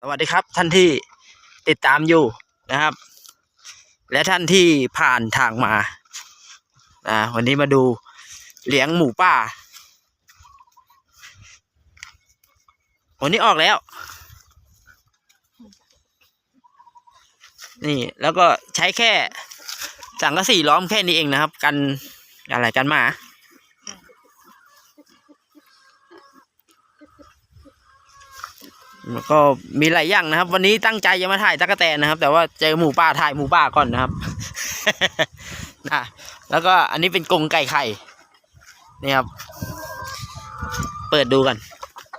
สวัสดีครับท่านที่ติดตามอยู่นะครับ และท่านที่ผ่านทางมาอ่าวันนี้มาดูเลี้ยงหมูป่าวันนี้ออกแล้ว นี่แล้วก็ใช้แค่สังกะสีล้อมแค่นี้เองนะครับ กันอะไรกันหมา แล้วก็มีหลายอย่างนะครับ วันนี้ตั้งใจจะมาถ่ายตะกแตนนะครับ แต่ว่าเจอหมูป่าถ่ายหมูป่าก่อนนะครับนะแล้วก็อันนี้เป็นกรงไก่ไข่นี่ครับ เปิดดูกัน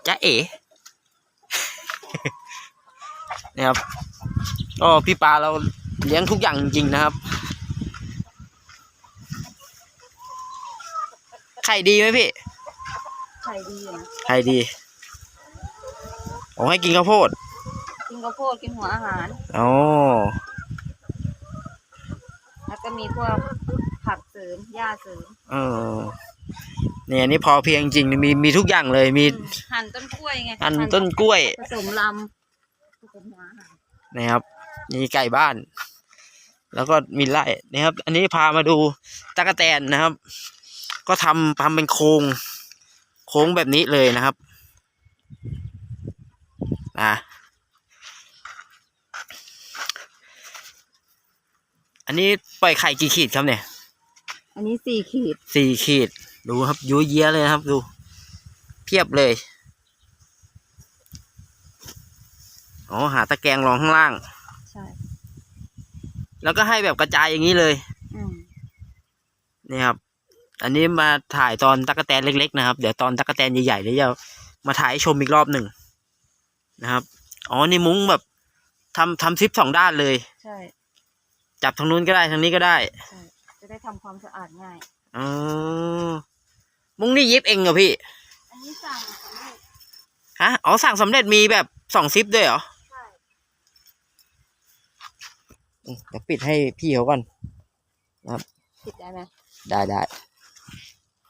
จ้าเอ๋นี่ครับก็พี่ปลาเราเลี้ยงทุกอย่างจริงๆนะครับ ไข่ดีไหมพี่ ไข่ดีอยู่นะไข่ดี ผมให้กินข้าวโพด กินข้าวโพดกินหัวอาหาร อ๋อ แล้วก็มีพวกผักเสริมหญ้าเสริมเออเนี่ยอันนี่พอเพียงจริงๆมีมีทุกอย่างเลยมีอืมหั่นต้นกล้วยไงอันต้นกล้วยผสมลำผสมหัวอาหารนะครับ มีไก่บ้าน แล้วก็มีไร่นะครับ อันนี้พามาดูตะกแตนนะครับ ก็ทำทำเป็นโครงโค้งแบบนี้เลยนะครับ นะอันนี้ปล่อยไข่กี่ขีดครับเนี่ย อันนี้สี่ขีดสี่ขีด ดูครับยุ้ยเยี้ยเลยนะครับดู เพียบเลย อ๋อหาตะแกรงรองข้างล่าง ใช่ แล้วก็ให้แบบกระจายอย่างนี้เลยอืมนี่ครับ อันนี้มาถ่ายตอนตะกแตนเล็กๆนะครับ เดี๋ยวตอนตะกแตนใหญ่ๆเดี๋ยวจะมาถ่ายให้ชมอีกรอบหนึ่ง นะครับ อ๋อ นี่มุ้งแบบทำทำซิปสองด้านเลย ใช่ จับทางนู้นก็ได้ทางนี้ก็ได้ใช่ จะได้ทำความสะอาดง่าย อ๋อมุ้งนี่เย็บเองเหรอพี่ อันนี้สั่งสำเร็จฮะ อ๋อ สั่งสำเร็จมีแบบสองซิปด้วยเหรอ ใช่ อืมเดี๋ยวปิดให้พี่เขาก่อนติดได้ไหมได้ได้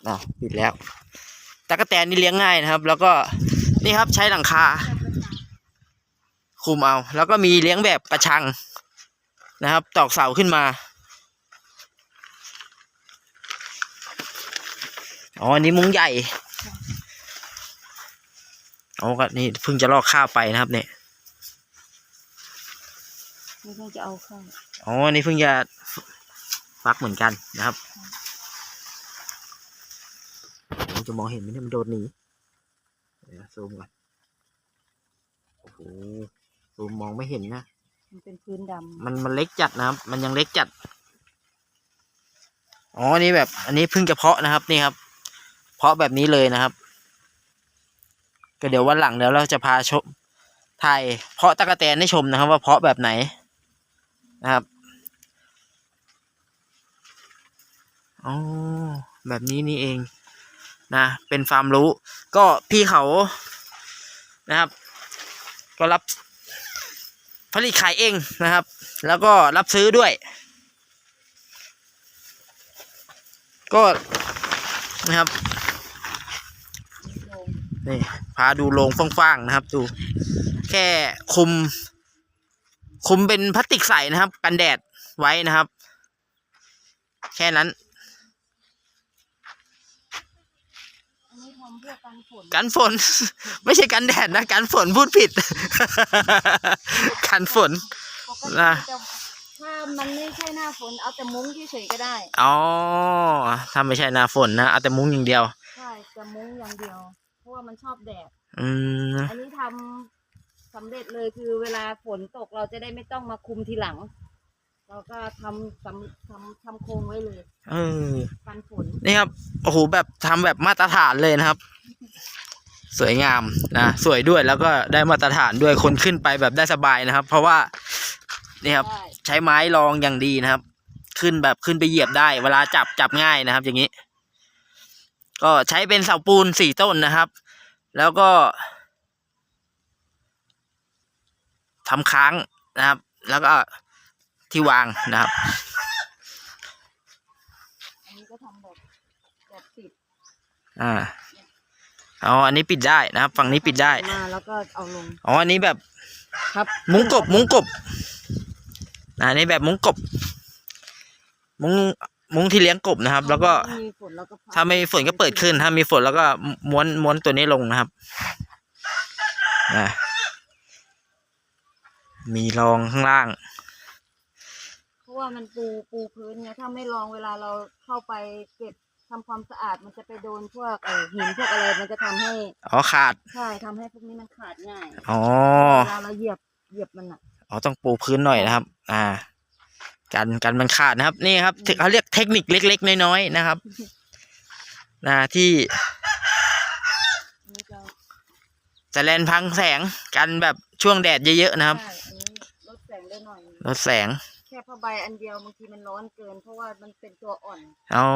อะปิดแล้วตะกแตนนี่เลี้ยงง่ายนะครับ แล้วก็นี่ครับใช้หลังคา คุมเอา แล้วก็มีเลี้ยงแบบกระชังนะครับ ตอกเสาขึ้นมา อ๋ออันนี้มุ้งใหญ่อ๋อก็นี่เพิ่งจะลอกข้าวไปนะครับเนี่ยนี่เพิ่งจะเอาเข้าอ๋ออันนี้เพิ่งจะฟักเหมือนกันนะครับผมจะมองเห็นไหมเนี่ยมันโดดหนีเดี๋ยวซูมก่อนโอ้โห ซูมมองไม่เห็นนะ มันเป็นพื้นดำมันมันเล็กจัดนะครับ มันยังเล็กจัด อ๋ออันนี้แบบ อันนี้เพิ่งจะเพาะนะครับ นี่ครับ เพาะแบบนี้เลยนะครับ ก็เดี๋ยววันหลังเดี๋ยวเราจะพาชมถ่ายเพาะตะกะแตนให้ชมนะครับ ว่าเพาะแบบไหนนะครับ อ๋อ แบบนี้นี่เองนะ เป็นความรู้ ก็พี่เขานะครับ ก็รับ ผลิตขายเองนะครับ แล้วก็รับซื้อด้วย ก็นะครับนี่พาดูโรงฟ้างๆนะครับ ดู แค่คุม คุมเป็นพลาสติกใสนะครับ กันแดดไว้นะครับ แค่นั้น ทำเพื่อกันฝนกันฝน ไม่ใช่กันแดดนะกันฝนพูดผิด กันฝนปกตินะ จะถ้ามันไม่ใช่หน้าฝนเอาแต่มุ้งเฉยๆก็ได้ อ๋อถ้าไม่ใช่หนาฝนนะเอาแต่มุ้งอย่างเดียว ใช่แต่มุ้งอย่างเดียว เพราะว่ามันชอบแดด อืมอันนี้ทำสำเร็จเลยคือเวลาฝนตกเราจะได้ไม่ต้องมาคุมทีหลัง เราก็ทำสำทำทำโครงไว้เลยเออกันฝนนี่ครับโอ้โหแบบทำแบบมาตรฐานเลยนะครับ สวยงามนะสวยด้วยแล้วก็ได้มาตรฐานด้วยคนขึ้นไปแบบได้สบายนะครับ เพราะว่านี่ครับ ได้ใช้ไม้รองอย่างดีนะครับ ขึ้นแบบขึ้นไปเหยียบได้ เวลาจับจับง่ายนะครับ อย่างนี้ ก็ใช้เป็นเสาปูนสี่ต้นนะครับ แล้วก็ทำค้างนะครับ แล้วก็ ที่วางนะครับ อันนี้ก็ทำแบบแบบปิดอ่าอ๋ออันนี้ปิดได้นะครับ ฝั่งนี้ปิดได้ มาแล้วก็เอาลงอ๋อ อันนี้แบบครับมุ้งกบ มุ้งกบอ่านี่แบบมุ้งกบ มุ้งมุ้งที่เลี้ยงกบนะครับ แล้วก็ถ้ามีฝนเราก็พับถ้าไม่มีฝนก็เปิดขึ้น ถ้ามีฝนแล้วก็ม้วนม้วนตัวนี้ลงนะครับนะมีรองข้างล่างเพราะ ว่ามันปูปูพื้นไงถ้าไม่ลองเวลาเราเข้าไปเก็บทำความสะอาดมันจะไปโดนพวกเออหินพวกอะไรมันจะทำให้อ๋อขาด ใช่ทำให้พวกนี้มันขาดง่ายอ๋อ เวลาเราเหยียบเหยียบมันอะ อ๋อต้องปูพื้นหน่อยนะครับ อ่า กันกันมันขาดนะครับ นี่ครับเขาเรียกเทคนิคเล็ก ๆ น้อยๆนะครับนะที่อันนี้จะจะแลนพังแสงกันแบบช่วงแดดเยอะๆนะครับใช่อันนี้ลดแสงได้หน่อยลดแสง แค่ผ้าใบอันเดียวบางทีมันร้อนเกิน เพราะว่ามันเป็นตัวอ่อนอ๋อ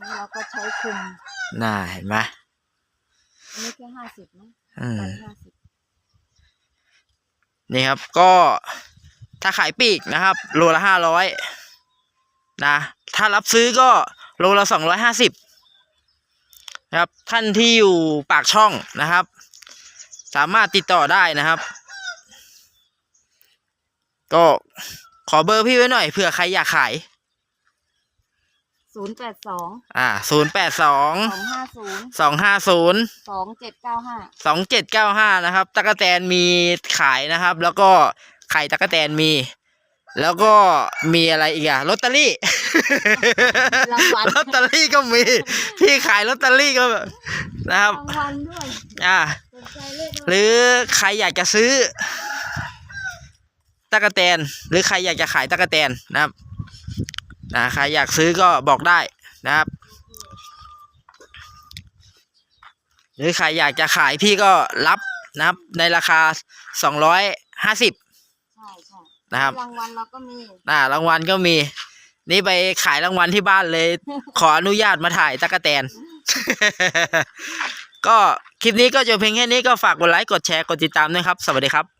อันนี้เราก็ใช้คุมน่าเห็นไหมอันนี้แค่ห้าสิบมั้งอืมพันห้าสิบนี่ครับก็ถ้าขายปลีกนะครับ โลละห้าร้อยนะถ้ารับซื้อก็โลละสองร้อยห้าสิบนะครับท่านที่อยู่ปากช่องนะครับ สามารถติดต่อได้นะครับ ก็ ขอเบอร์พี่ไว้หน่อยเผื่อใครอยากขาย ศูนย์แปดสองอ่าศูนย์แปดสองสองห้าศูนย์สองห้าศูนย์สองเจ็ดเก้าห้าสองเจ็ดเก้าห้านะครับตะกแตนมีขายนะครับ แล้วก็ไข่ตะกแตนมี แล้วก็มีอะไรอีกอะลอตเตอรี่ รางวัลลอตเตอรี่ก็มี พี่ขายลอตเตอรี่ก็นะครับ รางวัลด้วยอ่า สนใจเลขหรือใครอยากจะซื้อ ตะกแตน หรือใครอยากจะขายตะกแตนนะครับนะใครอยากซื้อก็บอกได้นะครับ หรือใครอยากจะขายพี่ก็รับนะครับ ในราคาสองร้อยห้าสิบใช่ใช่นะครับรางวัลเราก็มีอ่ารางวัลก็มี นี่ไปขายรางวัลที่บ้านเลย ขออนุญาตมาถ่ายตะกแตน ก็คลิปนี้ก็จะเพียงแค่นี้ก็ฝากกดไลค์กดแชร์กดติดตามด้วยครับ สวัสดีครับ